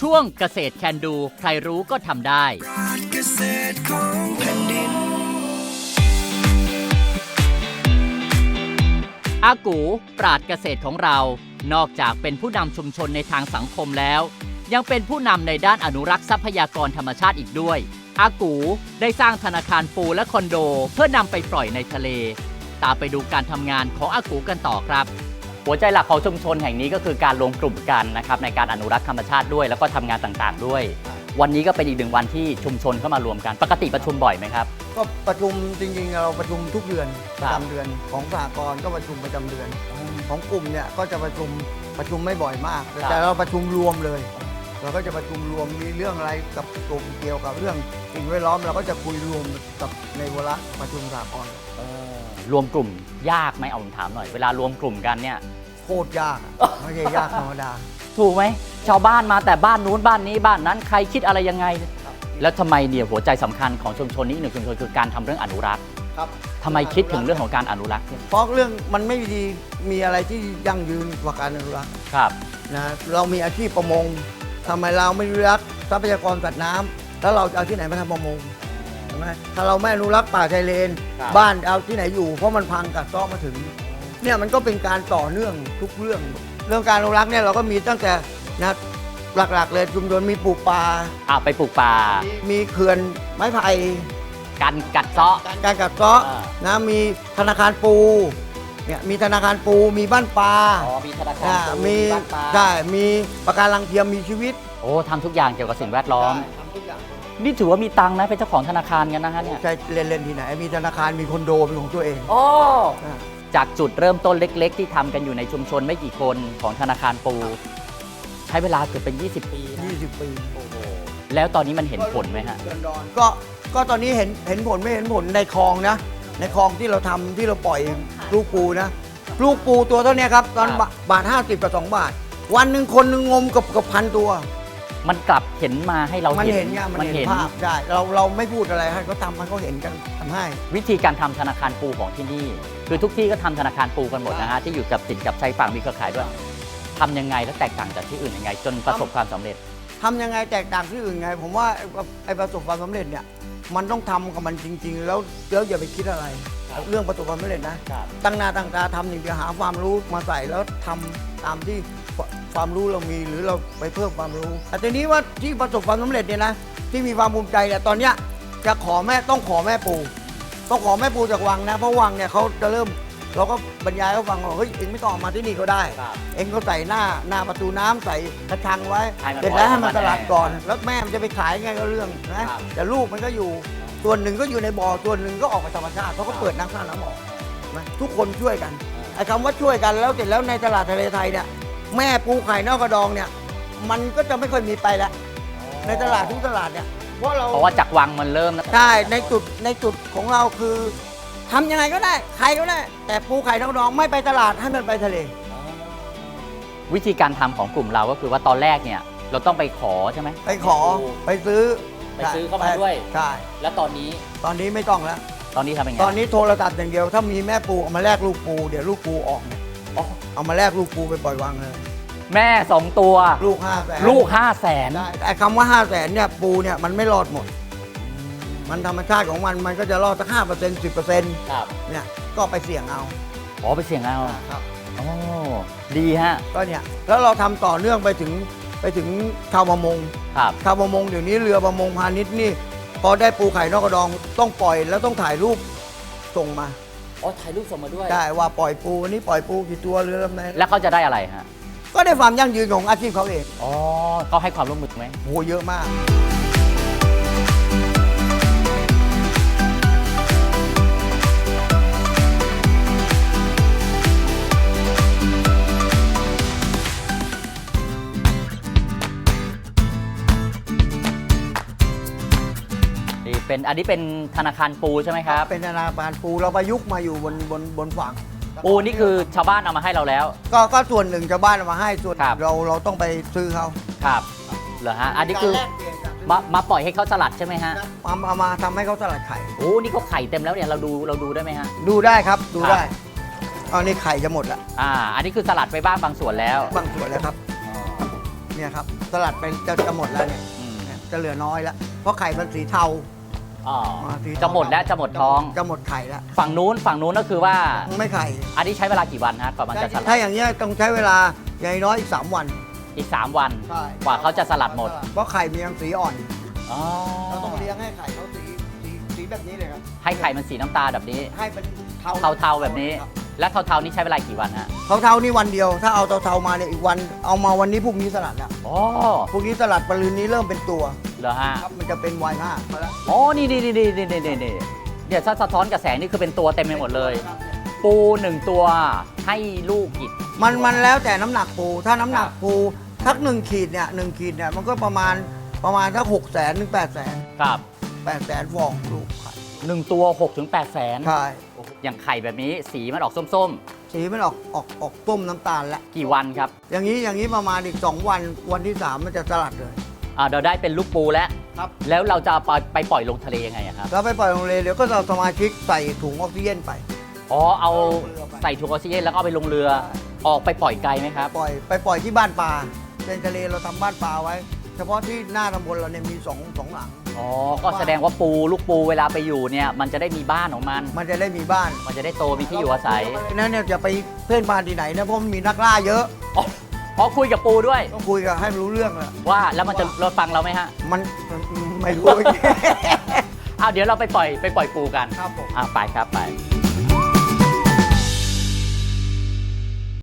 ช่วงเกษตรแคนดู ใครรู้ก็ทำได้ เกษตรของแผ่นดิน อากูปราดเกษตรของเรา นอกจากเป็นผู้นำชุมชนในทางสังคมแล้ว ยังเป็นผู้นำในด้านอนุรักษ์ทรัพยากรธรรมชาติอีกด้วย อากูได้สร้างธนาคารปูและคอนโด เพื่อนำไปปล่อยในทะเล ตามไปดูการทำงานของอากูกันต่อครับ หัวใจหลักของชุมชนแห่งนี้ก็คือการรวมกลุ่มกันนะครับในการอนุรักษ์ธรรมชาติด้วย แล้วก็ทำงานต่างๆด้วย วันนี้ก็เป็นอีกหนึ่งวันที่ชุมชนเข้ามารวมกัน ปกติประชุมบ่อยไหมครับ ก็ประชุมจริงๆ เราประชุมทุกเดือนคปรัระบ จำเดือนของสหกรณ์ก็ประชุมประจำเดือน ของกลุ่มเนี่ยก็จะประชุมประชุมไม่บ่อยมากแต่เราประชุมรวมเลย เราก็จะประชุมรวมมีเรื่องอะไรกับกลุ่มเกี่ยวกับเรื่องสิ่งแวดล้อมเราก็จะคุยรวมกับในวาระประชุมสหกรณ์ รวมกลุ่มยากไหมเอาผมถามหน่อย เวลารวมกลุ่มกันเนี่ยโคตรยากอะไม่ใช่ยากธรรมดา ถูกไหมชาวบ้านมาแต่บ้านนู้นบ้านนี้บ้านนั้นใครคิดอะไรยังไง แล้วทำไมเนี่ยหัวใจสำคัญของชุมชนนี้อีกหนึ่งชุมชนคือการทำเรื่องอนุรักษ์ครับทำไมคิดถึงเรื่องของการอนุรักษ์เนี่ยเพราะเรื่องมันไม่มีมีอะไรที่ยั่งยืนกว่าการอนุรักษ์ครับ นะเรามีอาชีพประมงทำไมเราไม่อนุรักษ์ทรัพยากรสัตว์น้ำแล้วเราจะเอาที่ไหนมาทำประมงใช่ไหมถ้าเราไม่อนุรักษ์ป่าชายเลน ครับ บ้านเอาที่ไหนอยู่ เพราะมันพังกัดเซ้อมาถึง เนี่ยมันก็เป็นการต่อเนื่องทุกเรื่อง เรื่องการอนุรักษ์เนี่ยเราก็มีตั้งแต่นะหลักๆเลยชุมชนมีปลูกป่าอะไปปลูกป่ามีเขื่อนไม้ไผ่กันกัดเซาะการกัดเซ้ออ่านะมีธนาคารปูเนี่ยมีธนาคารปูมีบ้านปลาอ๋อมีธนาคารอ่าปูมีบ้านปลาใช่มีประการังเทียมมีชีวิต โอ้ทำทุกอย่างเกี่ยวกับสิ่งแวดล้อมทำทุกอย่างนี่ถือว่ามีตังค์นะเป็นเจ้าของธนาคารกันนะฮะเนี่ยใช่เล่นๆที่ไหน มีธนาคารมีคอนโดเป็นของตัวเองโอ้อ่า จากจุดเริ่มต้นเล็ก ๆ ที่ทำกันอยู่ในชุมชนไม่กี่คนของธนาคารปู ใช้เวลาเกือบเป็น 20 ปีนะ20 ปีแล้วตอนนี้มันเห็นผลไหมฮะ ก็ก็ตอนนี้เห็นเห็นผลไม่เห็นผลในคลองนะ ในคลองที่เราทำที่เราปล่อยลูกปูนะ ลูกปูตัวเท่านี้ครับ ตอนครับ บาท50กับ2บาท วันหนึ่งคนหนึ่งงมกับกับพันตัว มันกลับเห็นมาให้เรามันเห็นเห็นไงมันเห็นภาพได้ เราเราไม่พูดอะไรให้เขาทำมันเขาเห็นกันทำให้ วิธีการทำธนาคารปูของที่นี่ คือทุกที่ก็ทำธนาคารปูกันหมดนะฮะที่อยู่กับติดกับชายฝั่งมีเครือข่ายด้วยทำยังไงและแตกต่างจากที่อื่นยังไง จนประสบความสำเร็จทำยังไงแตกต่างที่อื่นไง ผมว่าไอ้ไอ้ประสบความสำเร็จเนี่ยมันต้องทำกับมันจริง ๆ แล้วแล้วอย่าไปคิดอะไรครับ เรื่องประสบความสำเร็จนะตั้งหน้าตั้งตาทำอย่างเดียวหาความรู้มาใส่แล้วทำตามที่ความรู้เรามีหรือเราไปเพิ่มความรู้แต่ทีนี้ว่าที่ประสบความสำเร็จเนี่ยนะที่มีความภูมิใจเนี่ยตอนเนี้ยจะขอแม่ต้องขอแม่ปูต้องขอแม่ปูจากวังนะเพราะวังเนี่ยเขาจะเริ่มเราก็บรรยายให้ฟังว่าเฮ้ยเองไม่ต้องเอามาที่นี่ก็ได้ ครับ เองก็ใส่หน้าหน้าประตูน้ำใส่กระชังไว้ให้มันเสร็จแล้วปล่อยให้มันออกมาสลัดได้ก่อน แล้วแม่มันจะไปขายไงก็เรื่องนะครับแต่ลูกมันก็อยู่ ส่วนหนึ่งก็อยู่ในบ่อส่วนหนึ่งก็ออกไปธรรมชาติเขาก็เปิดน้ำข้างน้ำออกนะทุกคนช่วยกันไอ้คำว่าช่วยกันแล้วเสร็จแล้วในตลาดทะเลไทยเนี่ยแม่ปูไข่นอกกระดองเนี่ย มันก็จะไม่ค่อยมีไปแล้วในตลาดทุกตลาดเนี่ยเพราะเราเพราะว่าจากวังมันเริ่มนะใช่ในจุดในจุดของเราคือทำยังไงก็ได้ใครก็ได้ แต่ปูไข่นอกกระดองไม่ไปตลาดให้มันไปทะเล วิธีการทำของกลุ่มเราก็คือว่าตอนแรกเนี่ย เราต้องไปขอใช่ไหมไปขอไปซื้อ ไปซื้อเข้ามาด้วย ใช่ แล้วตอนนี้ตอนนี้ไม่ต้องแล้ว ตอนนี้ทำยังไงตอนนี้โทรศัพท์อย่างเดียว ถ้ามีแม่ปูเอามาแลกลูกปู เดี๋ยวลูกปูออกเนี่ยอ๋อเอามาแลกลูกปูไปปล่อยวางเลย แม่สองตัว ลูกห้าแสนลูกห้าแสนได้แต่คำว่าห้าแสนเนี่ยปูเนี่ยมันไม่รอดหมด มันธรรมชาติของมันมันก็จะรอดสักห้าเปอร์เซ็นต์สิบเปอร์เซ็นต์ครับเนี่ยก็ไปเสี่ยงเอาอ๋อไปเสี่ยงเอาครับ โอ้ดีฮะ ก็เนี่ยแล้วเราทำต่อเนื่องไปถึง ไปถึงชาวประมงครับ ชาวประมงเดี๋ยวนี้เรือประมงพาณิชย์นี่ พอได้ปูไข่นอกกระดองต้องปล่อยแล้วต้องถ่ายรูปส่งมาอ๋อถ่ายรูปส่งมาด้วย ได้ว่าปล่อยปูวันนี้ปล่อยปูกี่ตัวเรือลำไหนแล้วเขาจะได้อะไรฮะก็ได้ความยั่งยืนของอาชีพเขาเองอ๋อเขาให้ความร่วมมือไหมโหเยอะมาก เป็นอันนี้เป็นธนาคารปูใช่ไหมครับ เป็นธนาคารปูเราประยุกต์มาอยู่บนบนบนฝั่งปูนี่คือชาวบ้านเอามาให้เราแล้ว ก็ก็ส่วนหนึ่งชาวบ้านเอามาให้ส่วนครับ เราเราต้องไปซื้อเขาครับเหรอฮะอันนี้คือการแลกเปลี่ยนกันมามาปล่อยให้เขาสลัดใช่ไหมฮะเอาเอามาทำให้เขาสลัดไข่ โอ้นี่เขาไข่เต็มแล้วเนี่ยเราดูเราดูได้ไหมฮะ ดูได้ครับดูครับได้เอานี่ไข่จะหมดละอ่า อันนี้คือสลัดไปบ้างบางส่วนแล้วบางส่วนแล้วครับเนี่ยครับสลัดไปจะจะหมดแล้วเนี่ยอืมเนี่ยจะเหลือน้อยแล้วเพราะไข่มันสีเทา อ๋ออ่าสีเทาจะหมดแล้วจะหมดท้อง จะหมดไข่แล้ว ฝั่งนู้นฝั่งนู้นก็คือว่า ไม่ไข่ อันนี้ใช้เวลากี่วันฮะกว่ามันจะสลัถ้าดอย่างเงี้ยต้องใช้เวลาอย่างน้อยอีก 3 วัน อีก 3 วันใช่กว่าเขาจะสลัดหมด เพราะไข่มียังสีอ่อนอ๋อเราต้องเลี้ยงให้ไข่เขาสีสีสีแบบนี้เลยครับ ให้ไข่มันสีน้ำตาลแบบนี้ ให้เป็นเทาเทาๆแบบนี้ครับและเทาๆนี้ใช้เวลากี่วันฮะเทาเทาๆนี่วันเดียว ถ้าเอาเทาเทาๆมาเนี่ยอีกวัน เอามาวันนี้พรุ่งนี้สลัดแล้วอ๋อพรุ่งนี้สลัดปรืนนี้เริ่มเป็นตัว เหรอฮะ ครับมันจะเป็นไวน์ห้ามาแล้วอ๋อนี่นี่นี่นี่นี่นี่นี่เดี๋ยวถ้าสะท้อนกระแสนี่คือเป็นตัวเต็มไปหมดเลย ปูหนึ่งตัวให้ลูกกี่มันมันแล้วแต่น้ำหนักปู ถ้าน้ำหนักปูทักหนึ่งขีดเนี่ยหนึ่งขีดเนี่ยมันก็ประมาณประมาณสักหกแสนถึงแปดแสนครับแปดแสนฟองลูกไข่หนึ่งตัว6ถึง8แสนใช่อย่างไข่แบบนี้สีมันออกส้มสีมันออกออกออกต้มน้ำตาลแล้วๆกี่วันครับ อย่างนี้อย่างนี้ประมาณอีก2วันวันที่3มันจะสลัดเลย อ่าเราได้เป็นลูกปูแล้วครับ แล้วเราจะไปไปปล่อยลงทะเลยังไงอะครับแล้วไปปล่อยลงเลยเดี๋ยวก็จะเอาสมาชิกใส่ถุงออกซิเจนไป อ๋อเอาเอาเรือไปใส่ถุงออกซิเจนแล้วก็เอาไปลงเรือใช่ ออกไปปล่อยไกลไหมครับ ปล่อยไปปล่อยที่บ้านปลาเป็นทะเลเราทำบ้านปลาไว้ เฉพาะที่หน้าตำบลเราเนี่ยมีสองสองหลัง อ๋อ ก็แสดงว่าปูลูกปูเวลาไปอยู่เนี่ย มันจะได้มีบ้านของมัน มันจะได้มีบ้านมันจะได้โตมีที่อยู่อาศัยนั่นเนี่ยจะไปเพื่อนบ้านที่ไหนนะเพราะมันมีนักล่าเยอะ อ๋อ อ๋อคุยกับปูด้วย ต้องคุยกับให้มันรู้เรื่องแหละว่าแล้วมันจะรถฟังเราไหมฮะมันมันไม่รู้ อ้าวเดี๋ยวเราไปปล่อยไปปล่อยปูกันครับผม อ่าไปครับไป